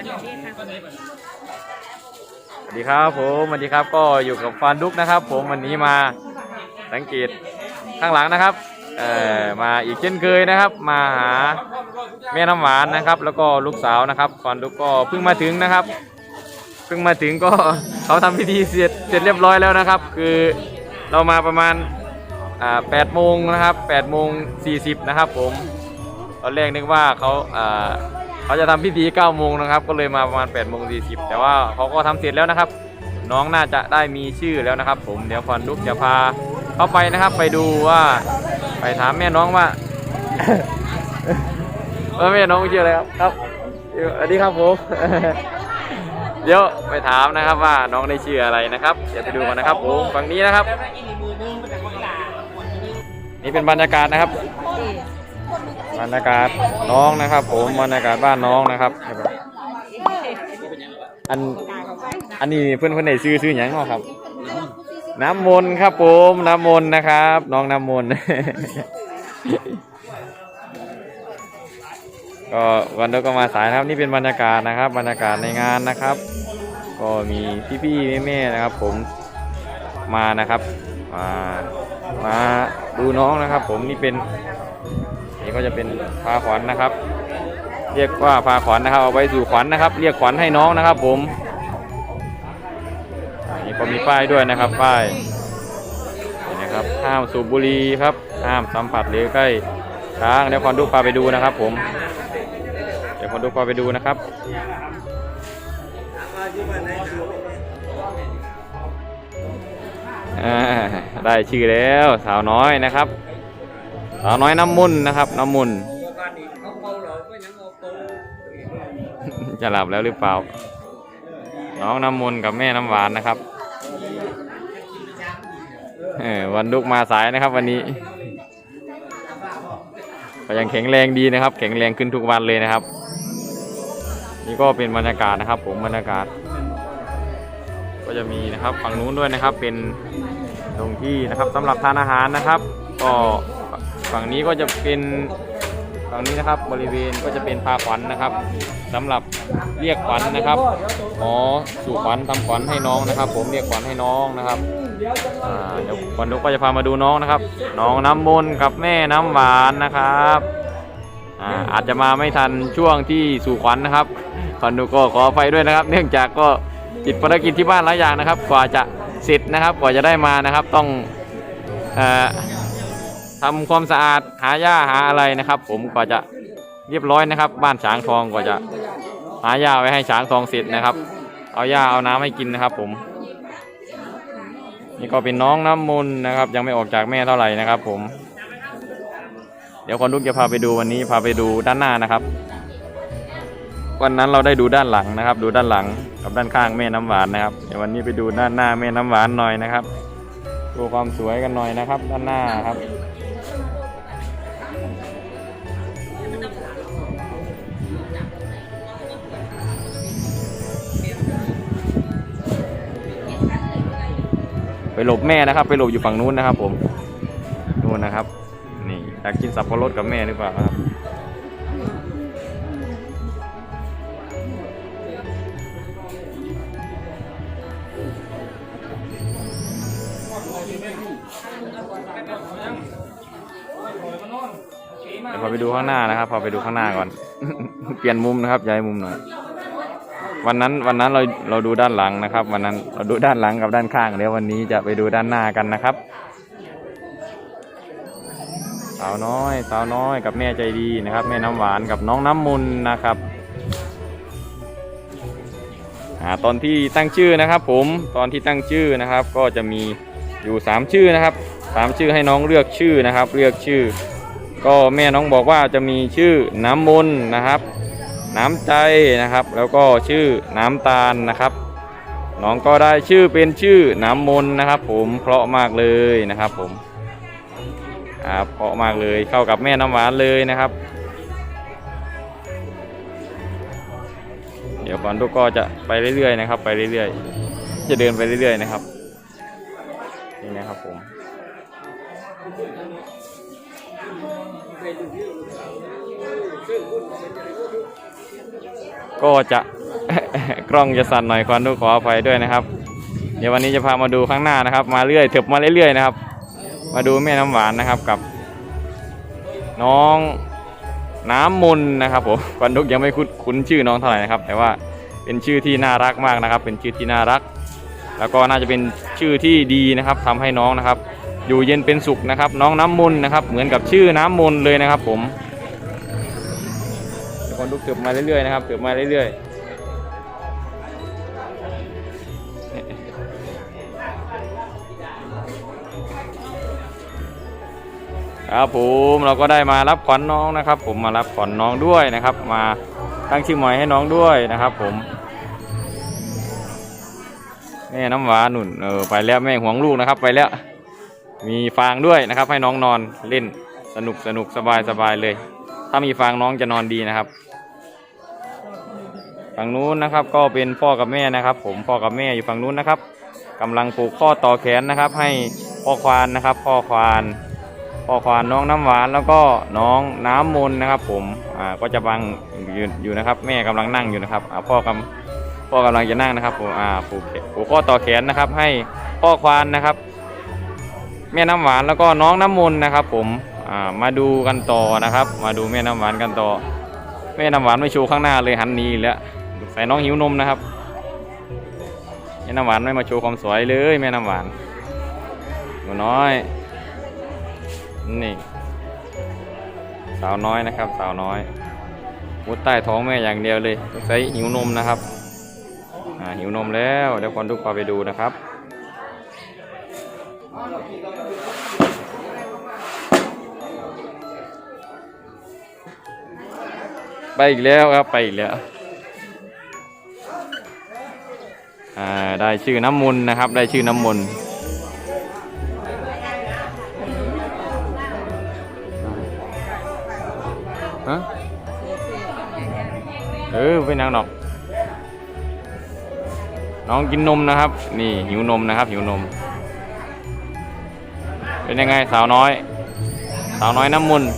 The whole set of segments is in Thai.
สวัสดีครับผมสวัสดีครับก็อยู่กับฟานดุกนะครับ ผมวันนี้มาสังเกตข้างหลังนะครับเอ่อมาอีกเช่นเคยนะครับ มาหาแม่น้ำหวานนะครับ แล้วก็ลูกสาวนะครับฟานดุกก็เพิ่งมาถึงนะครับเพิ่งมาถึงก็เขาทำพิธีเสร็จเสร็จเรียบร้อยแล้วนะครับ คือเรามาประมาณอ่าแปดโมงนะครับแปดโมงสี่สิบนะครับ ผมตอนแรกนึกว่าเขาอ่า เขาจะทำพิธี9โมงนะครับ ก็เลยมาประมาณ8โมง40 แต่ว่าเขาก็ทำเสร็จแล้วนะครับ น้องน่าจะได้มีชื่อแล้วนะครับ ผมเดี๋ยวฟอนลุกจะพาเข้าไปนะครับ ไปดูว่าไปถามแม่น้องว่าว่าแม่น้องชื่ออะไรครับครับสวัสดีครับผมเดี๋ยวไปถามนะครับว่าน้องได้ชื่ออะไรนะครับเดี๋ยวไปดูกันนะครับผมฝั่งนี้นะครับ นี่เป็นบรรยากาศนะครับ บรรยากาศน้องนะครับ ผมบรรยากาศบ้านน้องนะครับอันอันนี้เพื่อนเพื่อนไหนซื้อซื้อหยังเนาะครับ น้ำมนครับผมน้ำมนนะครับ น้องน้ำมนก็วันเดียวก็มาสายนะครับนี่เป็นบรรยากาศนะครับ บรรยากาศในงานนะครับ ก็มีพี่ๆแม่ๆนะครับ ผมมานะครับมามาดูน้องนะครับ ผมนี่เป็น นี่ก็จะเป็นพาขวัญนะครับ เรียกว่าพาขวัญนะครับเอาไว้สู่ขวัญนะครับ เรียกขวัญให้น้องนะครับ ผมอันนี้ก็มีป้ายด้วยนะครับป้ายนี่นะครับห้ามสูบบุหรี่ครับห้ามสัมผัสหรือใกล้ช้างเดี๋ยวคอนดูพาไปดูนะครับ ผมเดี๋ยวคอนดูพาไปดูนะครับได้ชื่อแล้วสาวน้อยนะครับ สาวน้อยน้ำมุนนะครับ น้ำมุนจะหลับแล้วหรือเปล่า น้องน้ำมุนกับแม่น้ำหวานนะครับวันลุกมาสายนะครับวันนี้ก็ยังแข็งแรงดีนะครับ แข็งแรงขึ้นทุกวันเลยนะครับ นี่ก็เป็นบรรยากาศนะครับ ผมบรรยากาศ ก็จะมีนะครับฝั่งนู้นด้วยนะครับเป็นตรงที่นะครับสำหรับทานอาหารนะครับ ก็ ฝั่งนี้ก็จะเป็นฝั่งนี้นะครับบริเวณก็จะเป็นพาขวัญนะครับสำหรับเรียกขวัญนะครับหมอสู่ขวัญทำขวัญให้น้องนะครับ ผมเรียกขวัญให้น้องนะครับเดี๋ยววันนุกก็จะพามาดูน้องนะครับ น้องน้ำมนต์กับแม่น้ำหวานนะครับอาอาจจะมาไม่ทันช่วงที่สู่ขวัญนะครับวันนุกก็ขออภัยด้วยนะครับ เนื่องจากก็ติดภารกิจที่บ้านหลายอย่างนะครับ กว่าจะเสร็จนะครับ กว่าจะได้มานะครับ ต้องอ่อ ทำความสะอาดหาหญ้าหาอะไรนะครับ ผมกว่าจะเรียบร้อยนะครับ บ้านช้างทองกว่าจะหาหญ้าไว้ให้ช้างทองเสร็จนะครับ เอาหญ้าเอาน้ำให้กินนะครับ ผม นี่ก็เป็นน้องน้ำมนต์นะครับ ยังไม่ออกจากแม่เท่าไหร่นะครับ ผม เดี๋ยวคนลูกจะพาไปดูวันนี้พาไปดูด้านหน้านะครับ วันนั้นเราได้ดูด้านหลังนะครับ ดูด้านหลังกับด้านข้างแม่น้ำหวานนะครับเดี๋ยววันนี้ไปดูด้านหน้าแม่น้ำหวานหน่อยนะครับดูความสวยกันหน่อยนะครับ ด้านหน้าครับ หลบแม่นะครับ ไปหลบอยู่ฝั่งนู้นนะครับ ผมนู่นนะครับ นี่อยากกินสับปะรดกับแม่หรือเปล่าครับเดี๋ยวพอไปดูข้างหน้านะครับพอไปดูข้างหน้าก่อน เปลี่ยนมุมนะครับย้ายมุมหน่อย วันนั้นวันนั้นเราเราดูด้านหลังนะครับ วันนั้นเราดูด้านหลังกับด้านข้างเดี๋ยววันนี้จะไปดูด้านหน้ากันนะครับ สาวน้อย สาวน้อยกับแม่ใจดีนะครับ แม่น้ำหวานกับน้องน้ำมุนนะครับอตอนที่ตั้งชื่อนะครับ ผมตอนที่ตั้งชื่อนะครับ ก็จะมีอยู่สามชื่อนะครับสามชื่อให้น้องเลือกชื่อนะครับ เลือกชื่อ ก็แม่น้องบอกว่าจะมีชื่อน้ำมนนะครับ น้ำใจนะครับ แล้วก็ชื่อน้ำตาลนะครับน้องก็ได้ชื่อเป็นชื่อน้ำมนนะครับ ผมเพราะมากเลยนะครับผมครับเพราะมากเลยเข้ากับแม่น้ำหวานเลยนะครับ เดี๋ยวก่อนทุกก็จะไปเรื่อยๆนะครับ ไปเรื่อยๆ จะเดินไปเรื่อยๆนะครับนี่นะครับผม ก็จะ กล้องจะสั่นหน่อยควันดูขออภัยด้วยนะครับ เดี๋ยววันนี้จะพามาดูข้างหน้านะครับ มาเรื่อยเถิบมาเรื่อยๆนะครับ มาดูแม่น้ำหวานนะครับกับ น้องน้ำมนนะครับผมควันดุกยังไม่คุ้นชื่อน้องเท่าไหร่นะครับ แต่ว่าเป็นชื่อที่น่ารักมากนะครับ เป็นชื่อที่น่ารัก แล้วก็น่าจะเป็นชื่อที่ดีนะครับทำให้น้องนะครับ อยู่เย็นเป็นสุขนะครับ น้องน้ำมนนะครับ เหมือนกับชื่อน้ำมนเลยนะครับผม ลุกเถิบมาเรื่อยๆนะครับเถิบมาเรื่อยๆครับผมเราก็ได้มารับขวัญน้องนะครับ ผมมารับขวัญน้องด้วยนะครับ มาตั้งชื่อใหม่ให้น้องด้วยนะครับ ผมแม่น้ำหวานหนุนเออไปแล้วแม่ห่วงลูกนะครับ ไปแล้ว มีฟางด้วยนะครับ ให้น้องนอนเล่นสนุกสนุกสบายสบายเลย ถ้ามีฟางน้องจะนอนดีนะครับ ฝั่งนู้นนะครับ ก็เป็นพ่อกับแม่นะครับ ผมพ่อกับแม่อยู่ฝั่งนู้นนะครับกำลังปลูกข้อต่อแขนนะครับ ให้พ่อควานนะครับ พ่อควานพ่อควานน้องน้ำหวานแล้วก็น้องน้ำมนนะครับ ผมอ่าก็จะบังอยู่อยู่นะครับ แม่กำลังนั่งอยู่นะครับอ่าพ่อกำพ่อกำลังจะนั่งนะครับผมอ่าผูกผูกข้อต่อแขนนะครับ ให้พ่อควานนะครับ แม่น้ำหวานแล้วก็น้องน้ำมนนะครับ ผมอ่ามาดูกันต่อนะครับ มาดูแม่น้ำหวานกันต่อแม่น้ำหวานไม่ชว์ข้างหน้าเลยหันหนีอีกแล้ว ใส่น้องหิวนมนะครับแม่น้ำหวานไม่มาโชว์ความสวยเลยแม่น้ำหวานหนูน้อยนี่สาวน้อยนะครับ สาวน้อยมุดใต้ท้องแม่อย่างเดียวเลยใช้หิวนมนะครับหิวนมแล้วเดี๋ยวคนทุกพาไปดูนะครับไปอีกแล้วครับไปอีกแล้ว อ่าได้ชื่อน้ำมนต์นะครับ ได้ชื่อน้ำมนต์ฮะเออไปนางดอก น้องกินนมนะครับ นี่หิวนมนะครับ หิวนม เป็นยังไงสาวน้อย สาวน้อยน้ำมนต์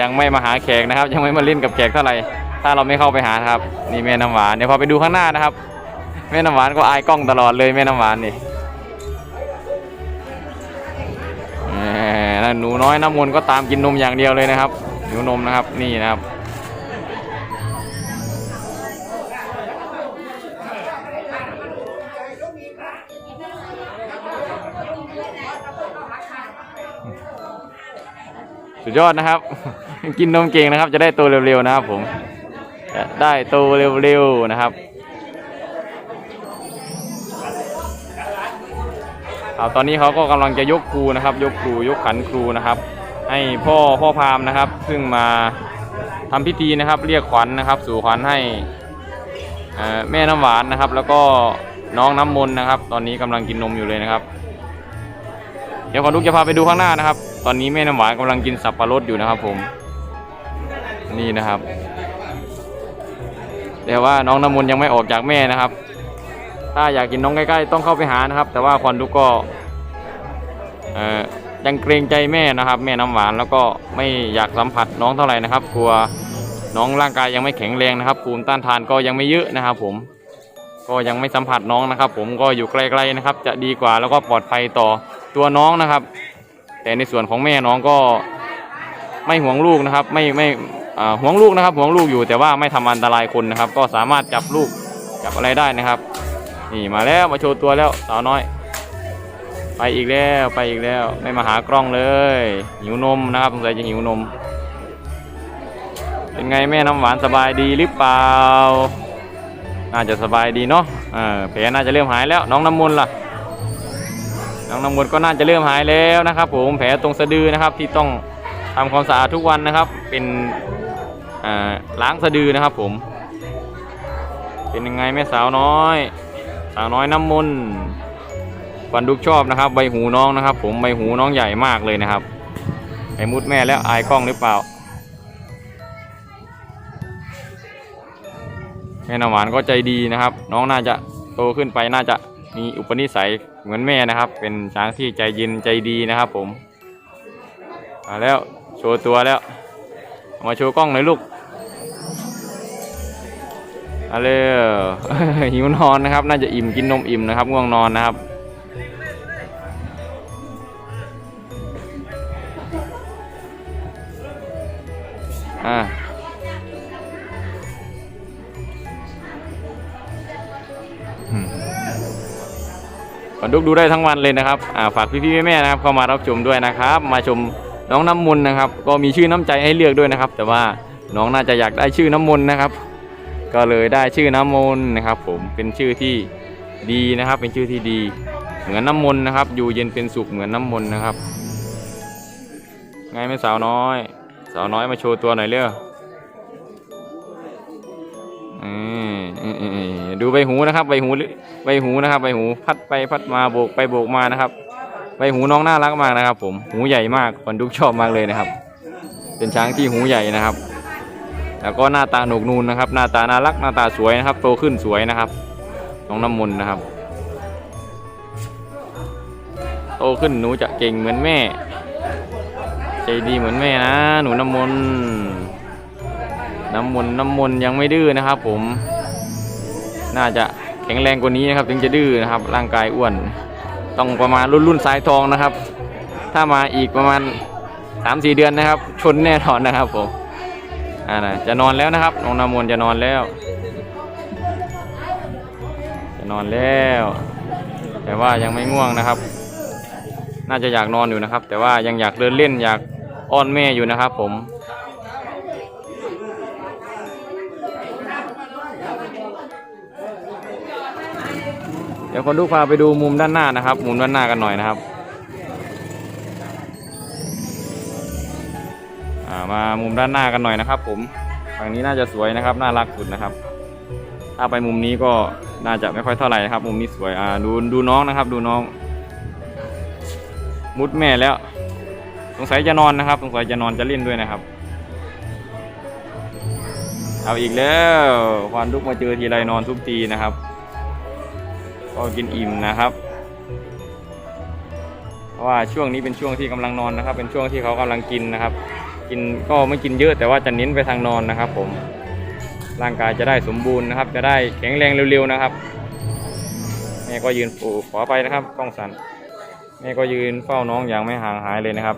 ยังไม่มาหาแขกนะครับ ยังไม่มาเล่นกับแขกเท่าไหร่ถ้าเราไม่เข้าไปหาครับ นี่แม่น้ำหวานเดี๋ยวพอไปดูข้างหน้านะครับ แม่น้ำหวานก็อายกล้องตลอดเลยแม่น้ำหวานนี่หนั่นหนูน้อยน้ำมนต์ก็ตามกินนมอย่างเดียวเลยนะครับหิวนมนะครับนี่นะครับสุดยอดนะครับ กินนมเก่งนะครับ จะได้โตเร็วๆนะครับผมได้โตเร็วๆนะครับ ครับตอนนี้เขาก็กำลังจะยกครูนะครับ ยกครูยกขันครูนะครับ ให้พ่อพ่อพามนะครับ ซึ่งมาทำพิธีนะครับ เรียกขวัญนะครับ สู่ขวัญให้แม่น้ำหวานนะครับ แล้วก็น้องน้ำมนนะครับ ตอนนี้กำลังกินนมอยู่เลยนะครับ เดี๋ยวขอลูกจะพาไปดูข้างหน้านะครับ ตอนนี้แม่น้ำหวานกำลังกินสับปะรดอยู่นะครับ ผมนี่นะครับ แต่ว่าน้องน้ำมนต์ยังไม่ออกจากแม่นะครับ ถ้าอยากกินน้องใกล้ๆต้องเข้าไปหานะครับ แต่ว่าควันดุกก็ยังเกรงใจแม่นะครับ แม่น้ำหวานแล้วก็ไม่อยากสัมผัสน้องเท่าไหร่นะครับกลัวน้องร่างกายยังไม่แข็งแรงนะครับภูมิต้านทานก็ยังไม่เยอะนะครับ ผม ก็ยังไม่สัมผัสน้องนะครับ ผมก็อยู่ไกลๆนะครับ จะดีกว่าแล้วก็ปลอดภัยต่อตัวน้องนะครับ แต่ในส่วนของแม่น้องก็ไม่ห่วงลูกนะครับ ไม่ไม่ห่วงลูกนะครับห่วงลูกอยู่แต่ว่าไม่ทำอันตรายคนนะครับ ก็สามารถจับลูกจับอะไรได้นะครับ นี่มาแล้วมาโชว์ตัวแล้วสาวน้อย ไปอีกแล้วไปอีกแล้วไม่มาหากล้องเลย หิวนมนะครับสงสัยจะหิวนม เป็นไงแม่น้ำหวานสบายดีหรือเปล่า น่าจะสบายดีเนาะเออแผลน่าจะเริ่มหายแล้ว น้องน้ำมนต์ล่ะ น้องน้ำมนต์ก็น่าจะเริ่มหายแล้วนะครับ ผมแผลตรงสะดือนะครับที่ต้องทำความสะอาดทุกวันนะครับ เป็นล้างสะดือนะครับผม เป็นยังไงแม่สาวน้อย สาวน้อยน้ำมนต์วันดุกชอบนะครับ ใบหูน้องนะครับ ผมใบหูน้องใหญ่มากเลยนะครับไอมุดแม่แล้วอายกล้องหรือเปล่าแม่น้ำหวานก็ใจดีนะครับ น้องน่าจะโตขึ้นไปน่าจะมีอุปนิสัยเหมือนแม่นะครับ เป็นช้างที่ใจเย็นใจดีนะครับ ผมมาแล้วโชว์ตัวแล้วมาโชว์กล้องหน่อยลูก เอาเลยหิวนอนนะครับ น่าจะอิ่มกินนมอิ่มนะครับง่วงนอนนะครับอ่าอืมขอดุกดูได้ทั้งวันเลยนะครับอ่าฝากพี่ๆแม่ๆนะครับเข้ามารับชมด้วยนะครับ มาชมน้องน้ำมนนะครับ ก็มีชื่อน้ำใจให้เลือกด้วยนะครับ แต่ว่าน้องน่าจะอยากได้ชื่อน้ำมนนะครับ ก็เลยได้ชื่อน้ำมนต์นะครับ ผมเป็นชื่อที่ดีนะครับ เป็นชื่อที่ดี เหมือนน้ำมนต์นะครับ อยู่เย็นเป็นสุขเหมือนน้ำมนต์นะครับไงแม่สาวน้อย สาวน้อยมาโชว์ตัวหน่อยเร็วอืมอืมอืมอืมดูใบหูนะครับใบหูใบหูนะครับใบหูพัดไปพัดมาโบกไปโบกมานะครับใบหูน้องน่ารักมากนะครับ ผมหูใหญ่มากคนดุกชอบมากเลยนะครับ เป็นช้างที่หูใหญ่นะครับ แล้วก็หน้าตาหนกนูนนะครับ หน้าตาน่ารักหน้าตาสวยนะครับโตขึ้นสวยนะครับน้องน้ำมนต์นะครับ โตขึ้นหนูจะเก่งเหมือนแม่ ใจดีเหมือนแม่นะ หนูน้ำมนต์น้ำมนต์น้ำมนต์ยังไม่ดื้อนะครับ ผม น่าจะแข็งแรงกว่านี้นะครับ ถึงจะดื้อนะครับ ร่างกายอ้วน ต้องประมาณรุ่นรุ่นสายทองนะครับ ถ้ามาอีกประมาณสามสี่เดือนนะครับ ชนแน่นอนนะครับผม อ่านะจะนอนแล้วนะครับน้องน้ำมนต์จะนอนแล้ว จะนอนแล้ว แต่ว่ายังไม่ง่วงนะครับ น่าจะอยากนอนอยู่นะครับ แต่ว่ายังอยากเดินเล่นอยากอ้อนแม่อยู่นะครับ ผมเดี๋ยวคนดูพาไปดูมุมด้านหน้านะครับ มุมด้านหน้ากันหน่อยนะครับ มามุมด้านหน้ากันหน่อยนะครับ ผมฝั่งนี้น่าจะสวยนะครับน่ารักสุดนะครับ ถ้าไปมุมนี้ก็น่าจะไม่ค่อยเท่าไหร่นะครับ มุมนี้สวยอ่าดูดูน้องนะครับ ดูน้อง มุดแม่แล้ว สงสัยจะนอนนะครับ สงสัยจะนอนจะเล่นด้วยนะครับ เอาอีกแล้วควานลุกมาเจอทีไรนอนทุกทีนะครับก็กินอิ่มนะครับเพราะว่าช่วงนี้เป็นช่วงที่กำลังนอนนะครับ เป็นช่วงที่เขากำลังกินนะครับ กินก็ไม่กินเยอะแต่ว่าจะเน้นไปทางนอนนะครับ ผม ร่างกายจะได้สมบูรณ์นะครับ จะได้แข็งแรงเร็วๆนะครับแม่ก็ยืนปูขอไปนะครับกล้องสันแม่ก็ยืนเฝ้าน้องอย่างไม่ห่างหายเลยนะครับ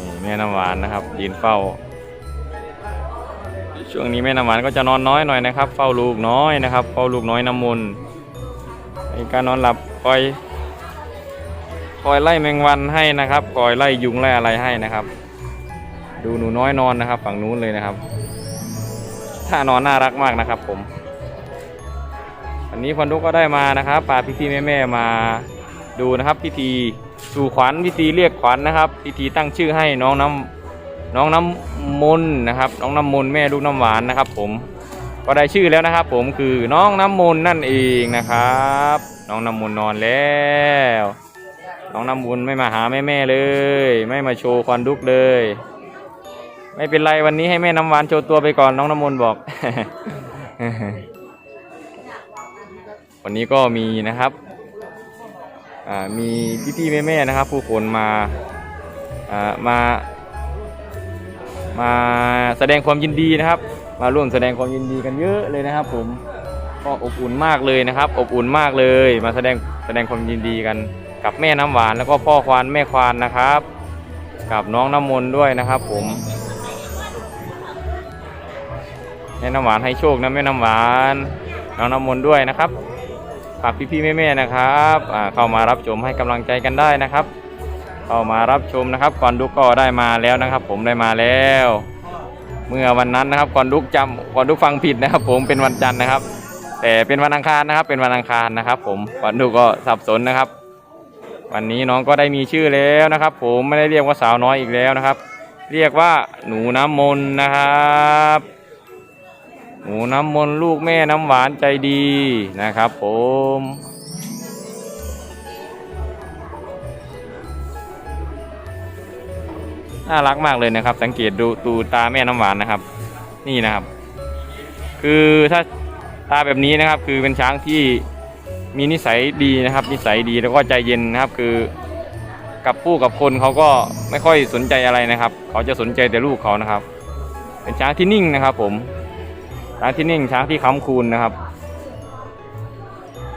นี่แม่น้ำหวานนะครับ ยืนเฝ้า ช่วงนี้แม่น้ำหวานก็จะนอนน้อยหน่อยนะครับ เฝ้าลูกน้อยนะครับ เฝ้าลูกน้อยน้ำมนต์ในการนอนหลับคอย คอยไล่แมงวันให้นะครับ คอยไล่ยุงไล่อะไรให้นะครับ ดูหนูน้อยนอนนะครับ ฝั่งนู้นเลยนะครับท่านอนน่ารักมากนะครับผมวันนี้พันธุกก็ได้มานะครับพาพี่ๆแม่ๆมาดูนะครับ พิธีสู่ขวัญพิธีเรียกขวัญนะครับ พิธีตั้งชื่อให้น้องน้ำ น้องน้ำมน์นะครับ น้องน้ำมน์แม่ลูกน้ำหวานนะครับ ผมก็ได้ชื่อแล้วนะครับ ผมคือน้องน้ำมน์นั่นเองนะครับ น้องน้ำมน์นอนแล้วน้องน้ำบุญไม่มาหาแม่แม่เลย ไม่มาโชว์ควันดุกเลย ไม่เป็นไรวันนี้ให้แม่น้ำหวานโชว์ตัวไปก่อนน้องน้ำมน์บอก วันนี้ก็มีนะครับอ่ามีพี่ๆแม่ๆนะครับ ผู้คนมาอ่ามา มาแสดงความยินดีนะครับ มาร่วมแสดงความยินดีกันเยอะเลยนะครับ ผมก็อบอุ่นมากเลยนะครับ อบอุ่นมากเลย มาแสดงแสดงความยินดีกัน กับแม่น้ำหวานแล้วก็พ่อควานแม่ควานนะครับ กับน้องน้ำมนต์ด้วยนะครับ ผมแม่น้ำหวานให้โชคนะแม่น้ำหวานน้องน้ำมนต์ด้วยนะครับฝากพี่ๆแม่ๆนะครับเข้ามารับชมให้กำลังใจกันได้นะครับ เข้ามารับชมนะครับก่อนดุกก็ได้มาแล้วนะครับ ผมได้มาแล้ว เมื่อวันนั้นนะครับก่อนดุกจำก่อนดุกฟังผิดนะครับ ผมเป็นวันจันทร์นะครับ แต่เป็นวันอังคารนะครับ เป็นวันอังคารนะครับ ผมก่อนดุกก็สับสนนะครับ วันนี้น้องก็ได้มีชื่อแล้วนะครับ ผมไม่ได้เรียกว่าสาวน้อยอีกแล้วนะครับ เรียกว่าหนูน้ำมนต์นะครับหนูน้ำมนต์ลูกแม่น้ำหวานใจดีนะครับ ผม น่ารักมากเลยนะครับ สังเกตดูตูตาแม่น้ำหวานนะครับ นี่นะครับ คือถ้าตาแบบนี้นะครับ คือเป็นช้างที่มีนิสัยดีนะครับ นิสัยดีแล้วก็ใจเย็นนะครับ คือกับผู้กับคนเขาก็ไม่ค่อยสนใจอะไรนะครับ เขาจะสนใจแต่ลูกเขานะครับ เป็นช้างที่นิ่งนะครับ ผมช้างที่นิ่งช้างที่ค้ำคูณนะครับ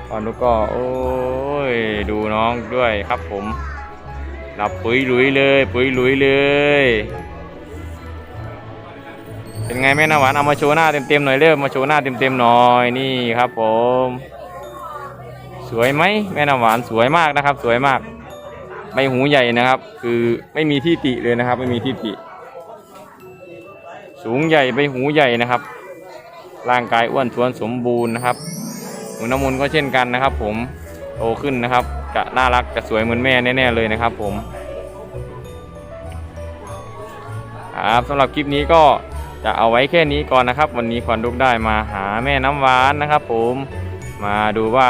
ก่อนดูก็โอ้ยดูน้องด้วยครับผม หลับปุ๋ยหลุยเลย ปุ๋ยหลุยเลย เป็นไงแม่น้ำหวานเอามาโชว์หน้าเต็มๆหน่อยเร็วมาโชว์หน้าเต็มๆหน่อยนี่ครับผม สวยไหมแม่น้ำหวานสวยมากนะครับ สวยมากใบหูใหญ่นะครับ คือไม่มีที่ติเลยนะครับ ไม่มีที่ติ สูงใหญ่ใบหูใหญ่นะครับ ร่างกายอ้วนท้วนสมบูรณ์นะครับหนูน้ำมนก็เช่นกันนะครับ ผมโตขึ้นนะครับ จะน่ารักจะสวยเหมือนแม่แน่ๆเลยนะครับผมครับสำหรับคลิปนี้ก็จะเอาไว้แค่นี้ก่อนนะครับ วันนี้ควันดุกได้มาหาแม่น้ำหวานนะครับ ผมมาดูว่า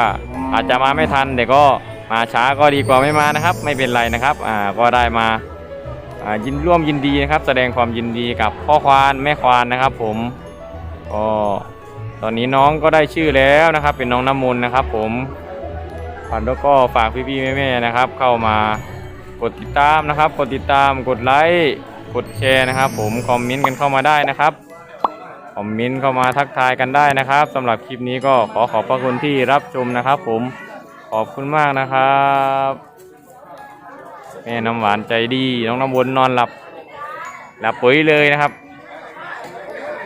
อาจจะมาไม่ทันแต่ก็มาช้าก็ดีกว่าไม่มานะครับ ไม่เป็นไรนะครับอ่าก็ได้มาอ่ายินร่วมยินดีนะครับ แสดงความยินดีกับพ่อควานแม่ควานนะครับ ผมก็ตอนนี้น้องก็ได้ชื่อแล้วนะครับ เป็นน้องน้ำมนต์นะครับ ผม ควานแล้วก็ฝากพี่ๆแม่ๆนะครับ เข้ามากดติดตามนะครับ กดติดตามกดไลค์กดแชร์นะครับ ผมคอมเมนต์กันเข้ามาได้นะครับคอมเมนต์เข้ามาทักทายกันได้นะครับสำหรับคลิปนี้ก็ขอขอบพระคุณที่รับชมนะครับ ผมขอบคุณมากนะครับแม่น้ำหวานใจดีน้องน้ำวนนอนหลับหลับปุ๋ยเลยนะครับ